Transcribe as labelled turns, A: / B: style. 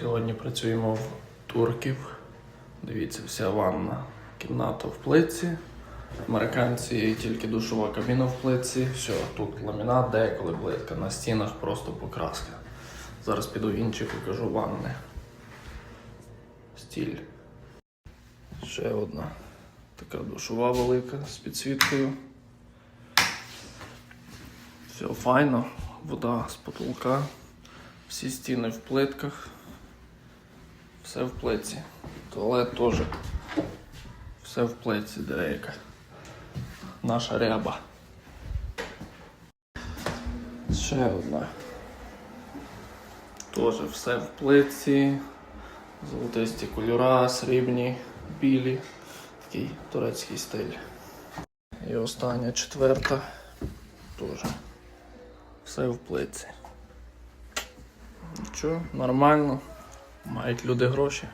A: Сьогодні працюємо в турків. Дивіться, вся ванна кімната в плитці. Американці тільки душова кабіна в плитці. Все, тут ламінат, деколи плитка, на стінах просто покраска. Зараз піду в інші покажу ванни. Стіль. Ще одна така душова велика з підсвіткою. Все файно, вода з потолка, всі стіни в плитках, все в плитці. Туалет теж. Все в плитці, деяка. Наша ряба. Ще одна. Теж все в плитці. Золотисті кольора, срібні, білі. Такий турецький стиль. І остання четверта. Теж. Все в плитці. Нічого, нормально. Мають люди гроші.